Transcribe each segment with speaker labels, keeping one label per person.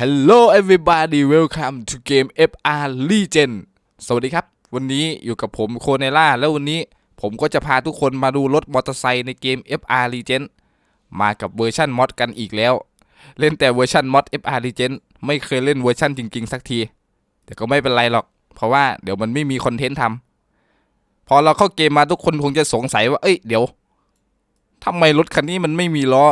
Speaker 1: Hello everybody welcome to game FR Legend สวัสดีครับ วันนี้อยู่กับผมโคเนล่าแล้ววันนี้ผมก็จะพาทุกคนมาดูรถมอเตอร์ไซค์ในเกม FR Legend มากับเวอร์ชันมอดกันอีกแล้ว เล่นแต่เวอร์ชันมอด FR Legend ไม่เคยเล่นเวอร์ชันจริง ๆ สักที แต่ก็ไม่เป็นไรหรอก เพราะว่าเดี๋ยวมันไม่มีคอนเทนต์ทำพอเราเข้าเกมมาทุกคนคงจะสงสัยว่าเอ้ยเดี๋ยวทำไมรถคันนี้มันไม่มีล้อ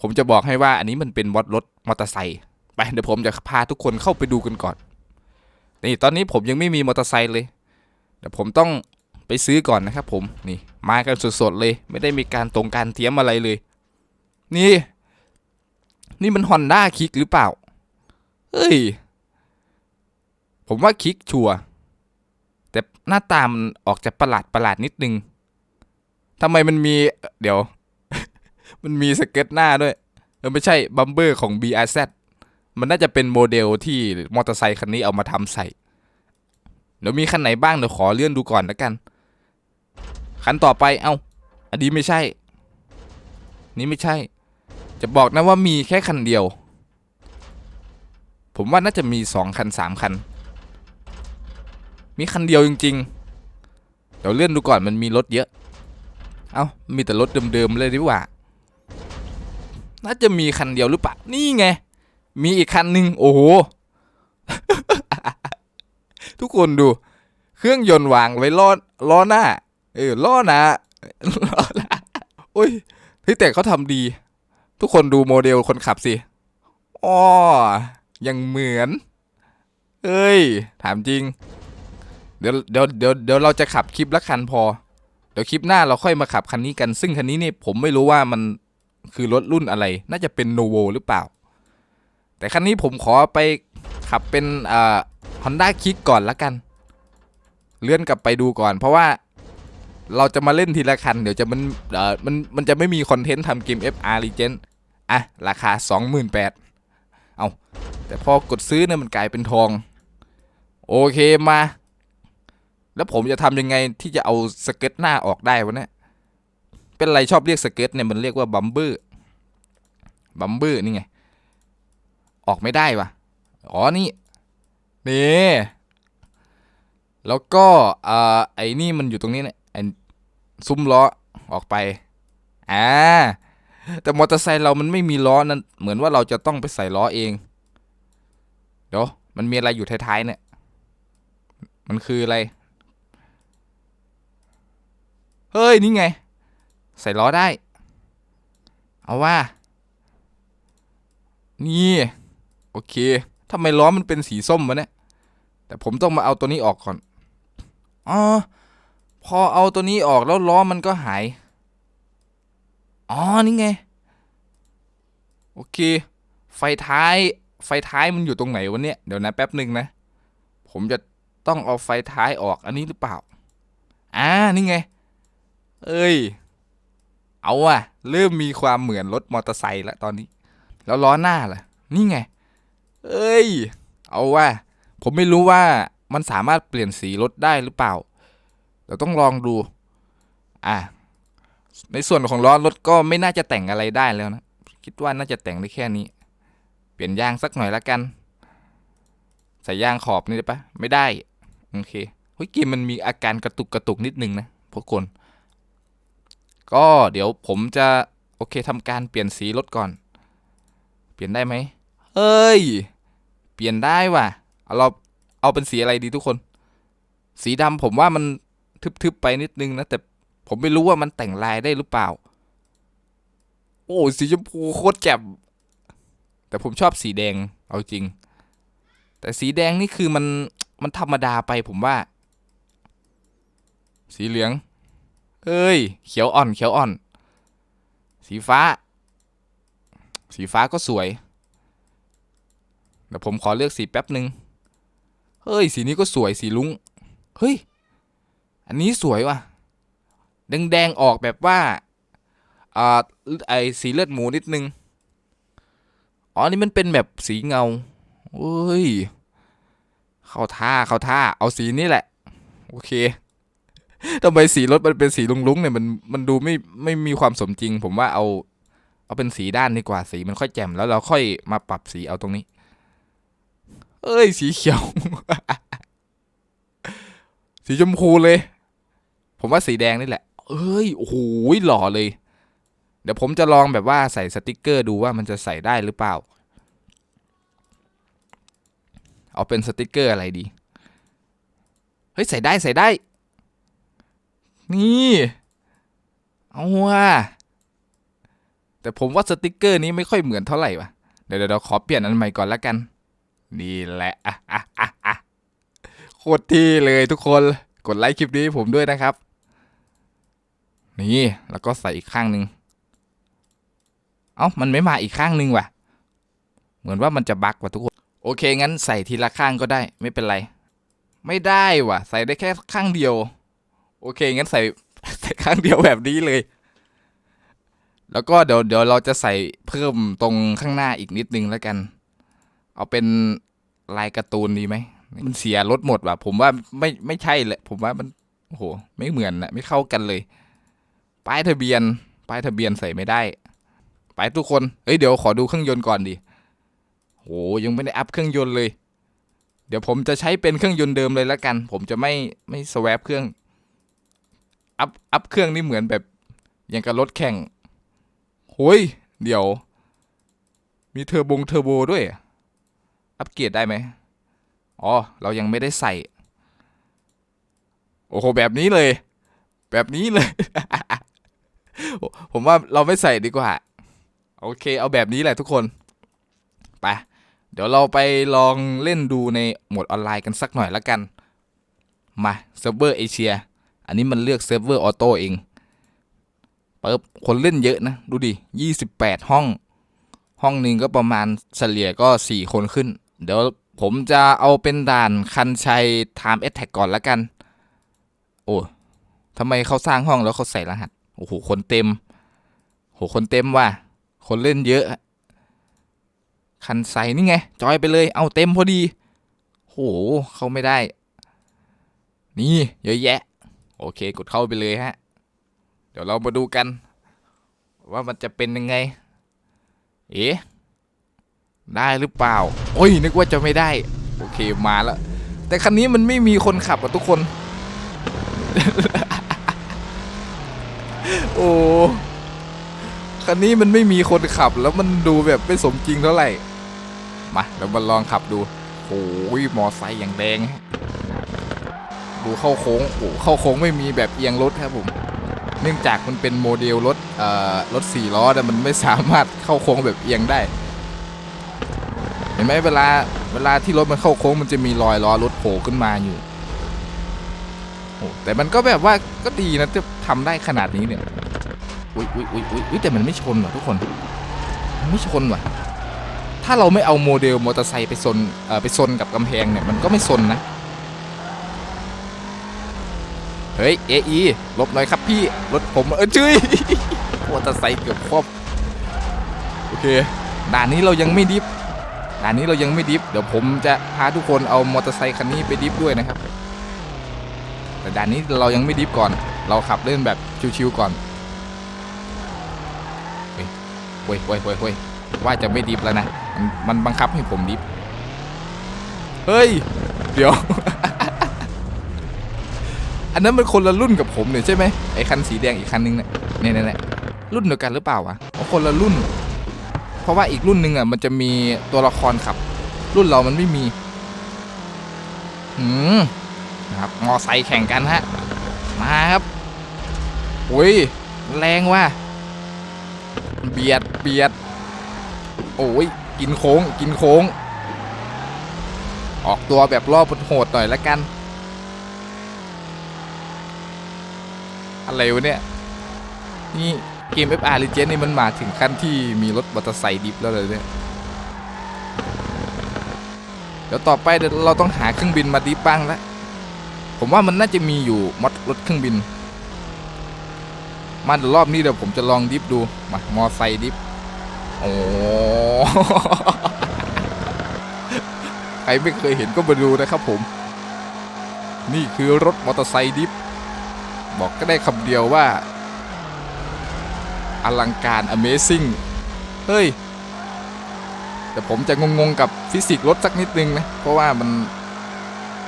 Speaker 1: ผมจะบอกให้ว่าอันนี้มันเป็นมอดรถมอเตอร์ไซค์ไปเดี๋ยวผมจะพาทุกคนเข้าไปดูกันก่อนนี่ตอนนี้ผมยังไม่มีมอเตอร์ไซค์เลยเดี๋ยวผมต้องไปซื้อก่อนนะครับผมนี่มากันสดๆเลย ไม่ได้มีการตรงการเทียมอะไรเลย นี่ นี่มันฮอนด้าคิกหรือเปล่าเฮ้ยผมว่าคิกชัวร์แต่หน้าตามันออกจะประหลาดประหลาดนิดนึงทำไมมันมีเดี๋ยว มันมีสเก็ตหน้าด้วยเออไม่ใช่บัมเบอร์ของ BRZ มันน่าจะเป็นโมเดลที่มอเตอร์ไซค์คันนี้เอามาทำใส่ เดี๋ยวมีคันไหนบ้างเดี๋ยวขอเลื่อนดูก่อนแล้วกัน คันต่อไปเอ้าอันนี้ไม่ใช่ นี่ไม่ใช่ จะบอกนะว่ามีแค่คันเดียว ผมว่าน่าจะมีสองคันสามคัน มีคันเดียวจริง ๆ เดี๋ยวเลื่อนดูก่อนมันมีรถเยอะ เอ้ามีแต่รถเดิมๆเลยดีกว่า น่าจะมีคันเดียวหรือเปล่านี่ไง มีอีกคันหนึ่งโอ้โห ทุกคนดู เครื่องยนต์วางไว้ล้อล้อหน้า เออล้อหน้าล้อหน้าโอ้ยเฮ้ยแต่เขาทำดี ทุกคนดูโมเดลคนขับสิอ๋อยังเหมือน เอ้ย ถามจริง เดี๋ยวเดี๋ยวเดี๋ยวเดี๋ยวเราจะขับคลิปละคันพอ เดี๋ยวคลิปหน้าเราค่อยมาขับคันนี้กัน ซึ่งคันนี้นี่ผมไม่รู้ว่ามัน คือรถรุ่นอะไร น่าจะเป็นโนโวหรือเปล่า แต่คันนี้ผมขอไปขับเป็นฮอนด้าคิกก่อนละกัน เลื่อนกลับไปดูก่อน เพราะว่าเราจะมาเล่นทีละคัน เดี๋ยวจะมันเออมันมันจะไม่มีคอนเทนต์ทำเกม FR Legend อะ ราคา 28,000เอาแต่พอกดซื้อเนี่ยมันกลายเป็นทอง โอเคมา แล้วผมจะทำยังไงที่จะเอาสเก็ตหน้าออกได้วะเนี่ย เป็นไรชอบเรียกสเก็ตเนี่ยมันเรียกว่าบัมเบอร์บัมเบอร์นี่ไง ออกไม่ได้วะอ๋อนี่นี่แล้วก็เอ่อไอ้นี่มันอยู่ตรงนี้เนี่ยไอ้ซุ้มล้อออกไปอ่าแต่มอเตอร์ไซค์เรามันไม่มีล้อนั้นเหมือนว่าเราจะต้องไปใส่ล้อเอง เดี๋ยวมันมีอะไรอยู่ท้ายๆเนี่ย มันคืออะไร เฮ้ย นี่ไง ใส่ล้อได้ เอาว่า นี่ โอเคทำไมล้อมันเป็นสีส้มวะเนี่ย แต่ผมต้องมาเอาตัวนี้ออกก่อน อ๋อ พอเอาตัวนี้ออกแล้วล้อมันก็หาย อ๋อ นี่ไง โอเค ไฟท้าย ไฟท้ายมันอยู่ตรงไหนวะเนี่ย เดี๋ยวนะแป๊บหนึ่งนะ ผมจะต้องเอาไฟท้ายออกอันนี้หรือเปล่า อ่า นี่ไง เอ้ย เอาอะเริ่มมีความเหมือนรถมอเตอร์ไซค์แล้วตอนนี้ แล้วล้อหน้าล่ะ นี่ไง เอ้ย เอาว่าผมไม่รู้ว่ามันสามารถเปลี่ยนสีรถได้หรือเปล่าเดี๋ยวต้องลองดู อะ ในส่วนของล้อรถก็ไม่น่าจะแต่งอะไรได้แล้วนะ คิดว่าน่าจะแต่งได้แค่นี้ เปลี่ยนยางสักหน่อยละกัน ใส่ยางขอบนี่ได้ปะไม่ได้ โอเคเฮ้ยเกมมันมีอาการกระตุกกระตุกนิดนึงนะพวกคน ก็เดี๋ยวผมจะโอเคทำการเปลี่ยนสีรถก่อน เปลี่ยนได้ไหมเฮ้ย เปลี่ยนได้ว่ะเอาเราเอาเป็นสีอะไรดีทุกคน สีดำผมว่ามันทึบๆไปนิดนึงนะ แต่ผมไม่รู้ว่ามันแต่งลายได้หรือเปล่า โอ้สีชมพูโคตรแจ่มแต่ผมชอบสีแดงเอาจริง แต่สีแดงนี่คือมันมันธรรมดาไปผมว่า สีเหลือง เอ้ย เขียวอ่อน เขียวอ่อน สีฟ้า สีฟ้าก็สวย เดี๋ยวผมขอเลือกสีแป๊บหนึ่งเฮ้ย สีนี้ก็สวย สีลุงเฮ้ย อันนี้สวยว่ะ แดงแดงๆออกแบบว่าอ่าไอสีเลือดหมูนิดนึง อ๋อ นี่มันเป็นแบบสีเงาเฮ้ย เข้าท่า เข้าท่า เอาสีนี้แหละ โอเค ทำไมสีรถมันเป็นสีลุงๆเนี่ยมันมันดูไม่ไม่มีความสมจริง ผมว่าเอา เอาเป็นสีด้านดีกว่าสีมันค่อยแจ่มแล้วเราค่อยมาปรับสีเอาตรงนี้ เอ้ย สีเขียว สีชมพูเลย ผมว่าสีแดงนี่แหละ เอ้ยโอ้โหหล่อเลย เดี๋ยวผมจะลองแบบว่าใส่สติกเกอร์ดูว่ามันจะใส่ได้หรือเปล่า เอาเป็นสติกเกอร์อะไรดีเฮ้ยใส่ได้ใส่ได้ นี่ เอาว่ะแต่ผมว่าสติกเกอร์นี้ไม่ค่อยเหมือนเท่าไหร่วะเดี๋ยวเดี๋ยวขอเปลี่ยนอันใหม่ก่อนละกัน นี่แหละอะอะอะอะโคตรที่เลยทุกคน กดไลค์คลิปนี้ผมด้วยนะครับ นี่ แล้วก็ใส่อีกข้างหนึ่งเอ้า มันไม่มาอีกข้างหนึ่งว่ะ เหมือนว่ามันจะบั๊กว่ะทุกคน โอเคงั้นใส่ทีละข้างก็ได้ ไม่เป็นไร ไม่ได้ว่ะ ใส่ได้แค่ข้างเดียว โอเค งั้นใส่ใส่ข้างเดียวแบบนี้เลย แล้วก็เดี๋ยวเดี๋ยวเราจะใส่เพิ่มตรงข้างหน้าอีกนิดนึงแล้วกัน เอาเป็นลายการ์ตูนดีไหม มันเสียรถหมดว่ะ ผมว่าไม่ไม่ใช่แหละ ผมว่ามันโอ้โห ไม่เหมือนนะไม่เข้ากันเลย ป้ายทะเบียน ป้ายทะเบียนใส่ไม่ได้ ไปทุกคน เฮ้ย เดี๋ยวขอดูเครื่องยนต์ก่อนดิโหยังไม่ได้อัพเครื่องยนต์เลย เดี๋ยวผมจะใช้เป็นเครื่องยนต์เดิมเลยแล้วกัน ผมจะไม่ไม่สวปเครื่อง อัพอัพเครื่องนี่เหมือนแบบอย่างกับรถแข่งโห้ยเดี๋ยว มีเทอร์บงเทอร์โบด้วย อัปเกรดได้ไหมอ๋อ เรายังไม่ได้ใส่ โอ้โห แบบนี้เลย แบบนี้เลย ผมว่าเราไม่ใส่ดีกว่า โอเค เอาแบบนี้แหละทุกคน ไป เดี๋ยวเราไปลองเล่นดูในโหมดออนไลน์กันสักหน่อยละกัน มาเซิร์ฟเวอร์เอเชีย อันนี้มันเลือกเซิร์ฟเวอร์ออโต้เองเปิบคนเล่นเยอะนะ ดูดิยี่สิบแปดห้อง ห้องหนึ่งก็ประมาณเฉลี่ยก็สี่คนขึ้น เดี๋ยวผมจะเอาเป็นด่านคันชัย Time Attack ก่อนละกัน โอ้ทำไมเขาสร้างห้องแล้วเขาใส่รหัส โอ้โห คนเต็ม โห คนเต็มว่ะ คนเล่นเยอะ คันใส่นี่ไง จอยไปเลย เอาเต็มพอดี โห เข้าไม่ได้ นี่ เยอะแยะ โอเค กดเข้าไปเลยฮะ เดี๋ยวเรามาดูกัน ว่ามันจะเป็นยังไง เอ๊ะ ได้หรือเปล่า โอ้ย นึกว่าจะไม่ได้ โอเค มาแล้ว แต่คันนี้มันไม่มีคนขับอะทุกคน โอ้คันนี้มันไม่มีคนขับแล้วมันดูแบบไม่สมจริงเท่าไหร่ มาเรามาลองขับดูโอ้ยมอไซค์อย่างแดง ดูเข้าโค้งโอ้เข้าโค้งไม่มีแบบเอียงรถครับผมเนื่องจากมันเป็นโมเดลรถเอ่อรถสี่ล้อแต่มันไม่สามารถเข้าโค้งแบบเอียงได้ เห็นไหมเวลาเวลาที่รถมันเข้าโค้งมันจะมีรอยล้อรถโผล่ขึ้นมาอยู่โอ้แต่มันก็แบบว่าก็ดีนะจะทำได้ขนาดนี้เนี่ยอุ้ยอุ้ยอุ้ยอุ้ยแต่มันไม่ชนว่ะทุกคนมันไม่ชนว่ะถ้าเราไม่เอาโมเดลมอเตอร์ไซค์ไปซนเอ่อไปซนกับกำแพงเนี่ยมันก็ไม่ซนนะ เฮ้ยเอไอลบหน่อยครับพี่ รถผมเออจุ้ยมอเตอร์ไซค์เกือบครอบโอเค ด่านนี้เรายังไม่ดิฟด่านนี้เรายังไม่ดิฟเดี๋ยวผมจะพาทุกคนเอามอเตอร์ไซค์คันนี้ไปดิฟด้วยนะครับ แต่ด่านนี้เรายังไม่ดิฟก่อน เราขับเล่นแบบชิวๆก่อนเฮ้ยเฮ้ยเฮ้ยเฮ้ยว่าจะไม่ดิฟแล้วนะ มันบังคับให้ผมดิฟ เฮ้ย เดี๋ยว อันนั้นมันคนละรุ่นกับผมเนี่ยใช่ไหมไอ้คันสีแดงอีกคันนึงเนี่ยเนี่ยเนี่ยเนี่ยรุ่นเดียวกันหรือเปล่าวะคนละรุ่น เพราะว่าอีกรุ่นหนึ่งอะมันจะมีตัวละครขับ รุ่นเรามันไม่มีอืมนะครับมอไซค์แข่งกันฮะมาครับโอ้ยแรงว่ะเบียดเบียด โอ้ยกินโค้งกินโค้ง ออกตัวแบบรอบโหดหน่อยละกัน อะไรวะเนี่ย นี่เกม FR Legend นี่มันมาถึงขั้นที่มีรถมอเตอร์ไซค์ดิฟแล้วเลยเนี่ย เดี๋ยวต่อไปเดี๋ยวเราต้องหาเครื่องบินมาดิฟบ้างแล้วผมว่ามันน่าจะมีอยู่มอดรถเครื่องบิน มาเดี๋ยวรอบนี้เดี๋ยวผมจะลองดิฟดูมามอไซค์ดิฟโอ้ใครไม่เคยเห็นก็มาดูนะครับผม นี่คือรถมอเตอร์ไซค์ดิฟ บอกก็ได้คำเดียวว่า อลังการ Amazing เฮ้ย แต่ผมจะงงๆกับฟิสิกส์รถสักนิดนึงนะ เพราะว่ามัน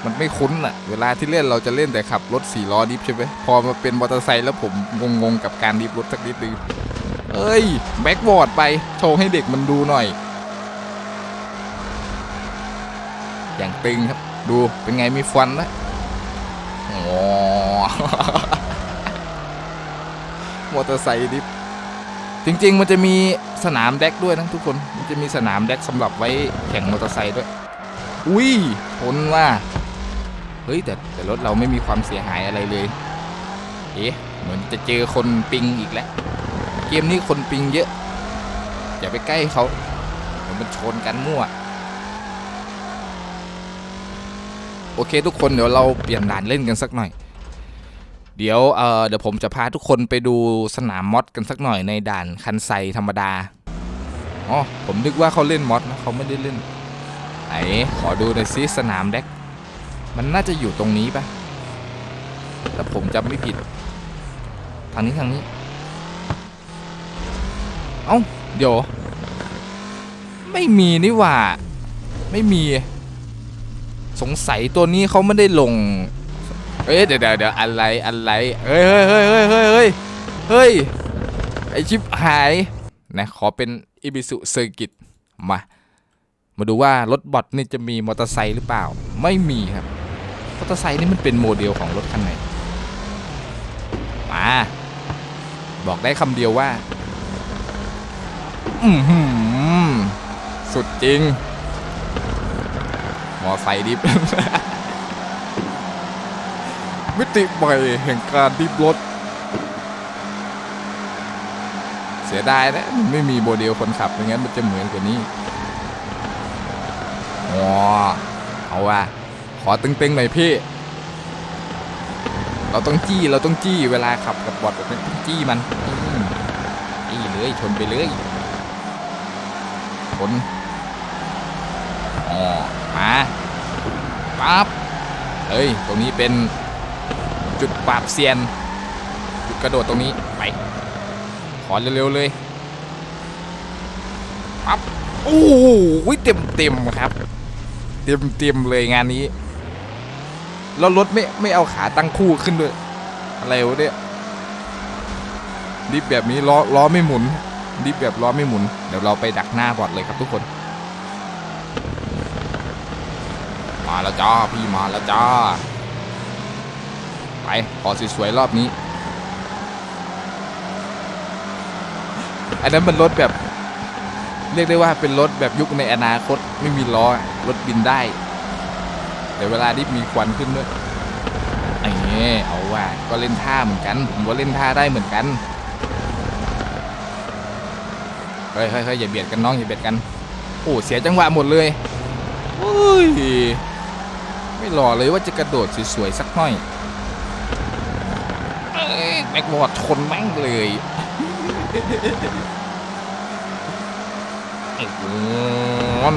Speaker 1: มันไม่คุ้นอะเวลาที่เล่นเราจะเล่นแต่ขับรถสี่ล้อดิฟใช่ไหมพอมาเป็นมอเตอร์ไซค์แล้วผมงงๆกับการดิฟรถสักนิดนึงเอ้ย แบ็กบอร์ดไป โชว์ให้เด็กมันดูหน่อย อย่างตึงครับ ดูเป็นไงมีฟันนะโอ้ มอเตอร์ไซค์ดิฟจริง ๆ มันจะมีสนามแดกด้วยนะทุกคน มันจะมีสนามแดกสำหรับไว้แข่งมอเตอร์ไซค์ด้วย อุ้ยทนว่า เฮ้ยแต่แต่รถเราไม่มีความเสียหายอะไรเลย เอ๊ะเหมือนจะเจอคนปิงอีกแล้ว เกมนี้คนปิงเยอะ อย่าไปใกล้เขาเดี๋ยวมันชนกันมั่ว โอเคทุกคนเดี๋ยวเราเปลี่ยนด่านเล่นกันสักหน่อย เดี๋ยวเอ่อเดี๋ยวผมจะพาทุกคนไปดูสนามมอดกันสักหน่อยในด่านคันไซธรรมดาอ๋อผมนึกว่าเขาเล่นมอดนะเขาไม่ได้เล่นไหนขอดูหน่อยซิสนามแดกมันน่าจะอยู่ตรงนี้ปะถ้าผมจำไม่ผิด ทางนี้ทางนี้ เอ้าเดี๋ยว ไม่มีนี่หว่า ไม่มี สงสัยตัวนี้เขาไม่ได้ลง เอ้ยเดี๋ยวเดี๋ยวเดี๋ยวอะไรอะไรเฮ้ยเฮ้ยเฮ้ยเฮ้ยเฮ้ยเฮ้ยเฮ้ยไอชิปหายนะขอเป็นอิบิสุเซอร์กิตมา มาดูว่ารถบอทนี่จะมีมอเตอร์ไซค์หรือเปล่า ไม่มีครับมอเตอร์ไซค์นี่มันเป็นโมเดลของรถคันไหนมาบอกได้คำเดียวว่า อือหือสุดจริง มอไซค์ดิฟ มิติใหม่แห่งการดิฟรถ เสียดายนะมันไม่มีโมเดลคนขับไม่งั้นมันจะเหมือนกว่านี้อ๋อเอาว่ะขอตึงๆหน่อยพี่ เราต้องจี้เราต้องจี้เวลาขับกับบอทแบบนี้ต้องจี้มันจี้เลยชนไปเลยชนอ๋อมาปั๊บเฮ้ย ตรงนี้เป็น จุดปราบเซียน จุดกระโดดตรงนี้ไป ขอเร็วๆเลยปั๊บโอ้โหเต็มเต็มๆครับ เต็มเต็มๆเลยงานนี้ แล้วรถไม่ไม่เอาขาตั้งคู่ขึ้นด้วย อะไรวะเนี่ยดิฟแบบนี้ล้อล้อไม่หมุนดิฟแบบล้อไม่หมุน เดี๋ยวเราไปดักหน้าบอดเลยครับทุกคน มาแล้วจ้าพี่มาแล้วจ้า ไปขอสวยๆรอบนี้อันนั้นมันรถแบบ เรียกได้ว่าเป็นรถแบบยุคในอนาคตไม่มีล้อรถบินได้แต่เวลาที่มีควันขึ้นด้วยไอ้เงี้ยเอาว่าก็เล่นท่าเหมือนกัน ผมก็เล่นท่าได้เหมือนกันเฮ้ยเฮ้ยเฮ้ยอย่าเบียดกันน้องอย่าเบียดกันโอ้เสียจังหวะหมดเลยอุ้ยไม่รอเลยว่าจะกระโดดสวยๆสักหน่อย อ้ยแม็กบอร์ดชนแม่งเลยไอ้โอน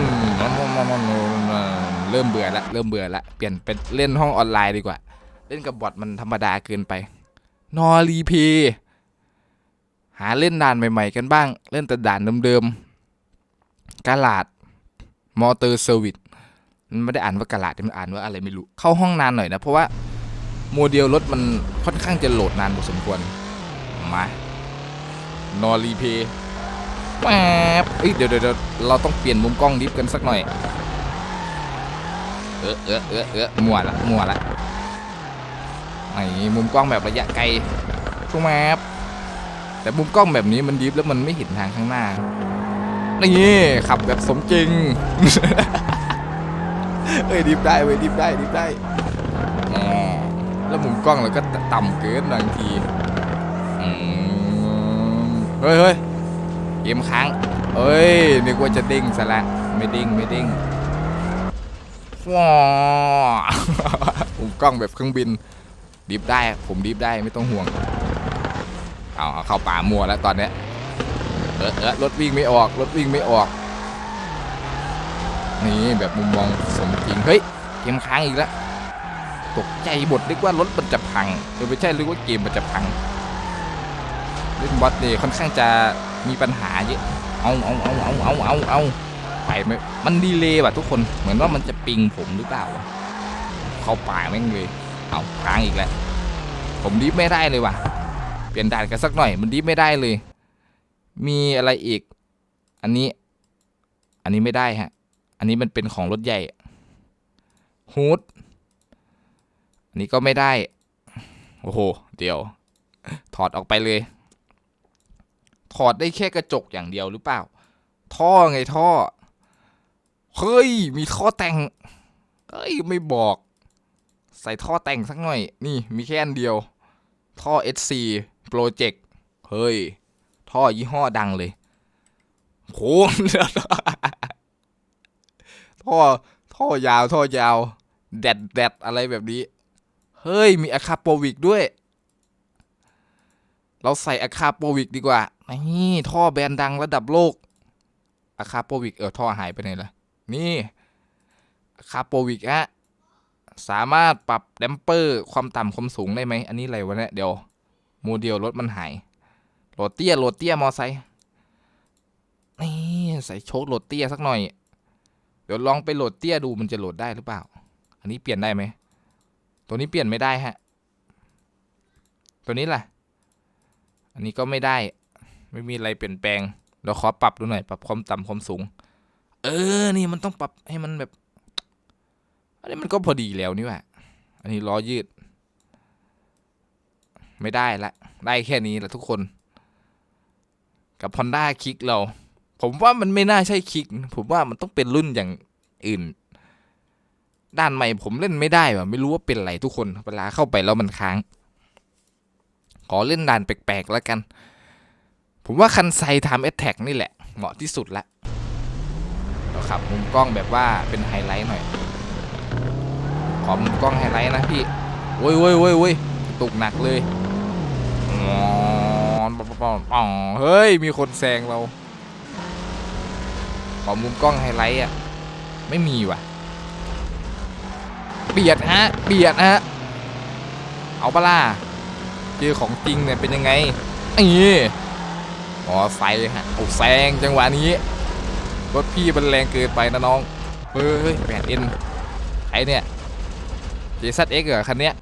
Speaker 1: เริ่มเบื่อละเริ่มเบื่อละเปลี่ยนเป็นเล่นห้องออนไลน์ดีกว่า เล่นกับบอทมันธรรมดาเกินไป นอรีเพย์หาเล่นด่านใหม่ๆกันบ้าง เล่นแต่ด่านเดิมๆกาลาดมอเตอร์เซอร์วิสมันไม่ได้อ่านว่ากาลาดมันอ่านว่าอะไรไม่รู้ เข้าห้องนานหน่อยนะ เพราะว่า โมเดลรถมันค่อนข้างจะโหลดนานพอสมควร มานอรีเพย์แป๊บเอ้ยเดี๋ยวเดี๋ยวเราต้องเปลี่ยนมุมกล้องดิฟกันสักหน่อย เออเออเออเออมัวละมัวละไอ้มุมกล้องแบบระยะไกลช่วงแมบแต่มุมกล้องแบบนี้มันดิฟแล้วมันไม่เห็นทางข้างหน้านี่ขับแบบสมจริง เอ้ยดิฟได้เว้ยดิฟได้ดิฟได้ แล้วมุมกล้องเราก็ต่ำเกินบางทีเฮ้ยเฮ้ยเกมค้างเอ้ยนึกว่าจะเด้งซะละไม่เด้งไม่เด้งว้ามุมกล้องแบบเครื่องบินดิฟได้ผมดิฟได้ไม่ต้องห่วงเอาเข้าป่ามัวแล้วตอนนี้เออเออรถวิ่งไม่ออกรถวิ่งไม่ออกนี่แบบมุมมองสมจริงเฮ้ยเกมค้างอีกแล้ว ตกใจบทนึกว่ารถมันจะพังเออไม่ใช่นึกว่าเกมมันจะพังเล่นบอสเนี่ยค่อนข้างจะมีปัญหาเยอะเอาเอาเอาเอาเอาเอาเอาไปไหมมันดีเลยว่ะทุกคนเหมือนว่ามันจะปิงผมหรือเปล่าเข้าป่าแม่งเลยเอาค้างอีกแล้วผมดิฟไม่ได้เลยว่ะ เปลี่ยนด่านกันสักหน่อย มันดิฟไม่ได้เลย มีอะไรอีก อันนี้ อันนี้ไม่ได้ฮะ อันนี้มันเป็นของรถใหญ่ฮูด อันนี้ก็ไม่ได้ โอ้โห เดี๋ยว ถอดออกไปเลย ถอดได้แค่กระจกอย่างเดียวหรือเปล่า ท่อไงท่อ เฮ้ย มีท่อแต่ง เฮ้ย ไม่บอก ใส่ท่อแต่งสักหน่อย นี่มีแค่อันเดียว ท่อ SC Project เฮ้ย ท่อยี่ห้อดังเลยโหท่อ ท่อยาว ท่อยาว แดดแดดอะไรแบบนี้ เฮ้ย มีอะคาโปวิกด้วย เราใส่อะคาโปวิกดีกว่า นี่ ท่อแบรนด์ดังระดับโลกอะคาโปวิกเออท่อหายไปไหนล่ะ นี่อะคาโปวิกฮะ สามารถปรับแดมเปอร์ความต่ำความสูงได้ไหม อันนี้อะไรวะเนี่ยเดี๋ยวโมเดลรถมันหายโหลดเตี้ยโหลดเตี้ยมอไซค์นี่ใส่โชคโหลดเตี้ยสักหน่อย เดี๋ยวลองไปโหลดเตี้ยดูมันจะโหลดได้หรือเปล่า อันนี้เปลี่ยนได้ไหม ตัวนี้เปลี่ยนไม่ได้ฮะ ตัวนี้ล่ะ อันนี้ก็ไม่ได้ ไม่มีอะไรเปลี่ยนแปลง เราขอปรับดูหน่อย ปรับความต่ำความสูง เออ นี่มันต้องปรับให้มันแบบ อันนี้มันก็พอดีแล้วนี่แหละอันนี้ล้อยืด ไม่ได้ละ ได้แค่นี้แหละทุกคน กับ Honda คลิกเรา ผมว่ามันไม่น่าใช่คลิก ผมว่ามันต้องเป็นรุ่นอย่างอื่น ด้านใหม่ผมเล่นไม่ได้ว่ะไม่รู้ว่าเป็นไรทุกคนเวลาเข้าไปแล้วมันค้าง ขอเล่นด่านแปลกๆแล้วกัน ผมว่าคันไซทำแอตแทกนี่แหละ เหมาะที่สุดละเราขับมุมกล้องแบบว่าเป็นไฮไลท์หน่อย ขอมุมกล้องไฮไลท์นะพี่โว้ยโว้ยโว้ยโว้ยตกหนักเลยอ๋อเฮ้ย มีคนแซงเรา ขอมุมกล้องไฮไลท์อะ ไม่มีว่ะ เบียดฮะ เบียดฮะ เอาปะล่ะเจอของจริงเนี่ยเป็นยังไงนี่มอไซค์ฮะโอ้แซงจังหวะนี้รถพี่มันแรงเกินไปนะน้อง เฮ้ยแปดเอ็นไอเนี่ย JZX เหรอคันเนี้ย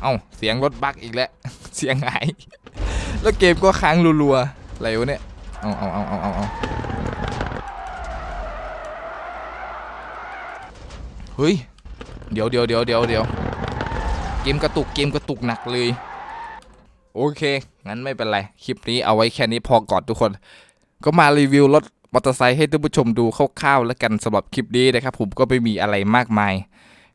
Speaker 1: เอ้าเสียงรถบักอีกแล้ว เสียงหาย แล้วเกมก็ค้างรัวๆอะไรวะเนี่ย เอาเอาเอาเอาเอาเอาเฮ้ย เดี๋ยวเดี๋ยวเดี๋ยวเดี๋ยวเดี๋ยวเกมกระตุกเกมกระตุกหนักเลย โอเค งั้นไม่เป็นไร คลิปนี้เอาไว้แค่นี้พอก่อนทุกคน ก็มารีวิวรถมอเตอร์ไซค์ให้ท่านผู้ชมดูคร่าวๆแล้วกันสำหรับคลิปนี้นะครับผมก็ไม่มีอะไรมากมาย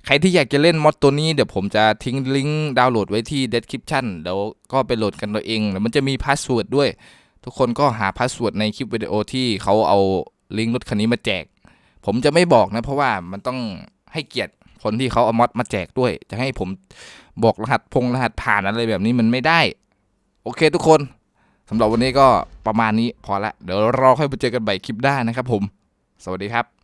Speaker 1: ใครที่อยากจะเล่นมอดตัวนี้เดี๋ยวผมจะทิ้งลิงก์ดาวน์โหลดไว้ที่ description เดี๋ยวก็ไปโหลดกันตัวเองแล้วมันจะมีพาสเวิร์ดด้วย ทุกคนก็หาพาสเวิร์ดในคลิปวิดีโอที่เขาเอาลิงก์รถคันนี้มาแจก ผมจะไม่บอกนะเพราะว่ามันต้องให้เกียรติ คนที่เขาเอามอดมาแจกด้วย จะให้ผมบอกรหัสพงรหัสผ่านอะไรแบบนี้มันไม่ได้ โอเคทุกคนสำหรับวันนี้ก็ประมาณนี้พอละ เดี๋ยวเราค่อยไปเจอกันใหม่คลิปหน้านะครับผม สวัสดีครับ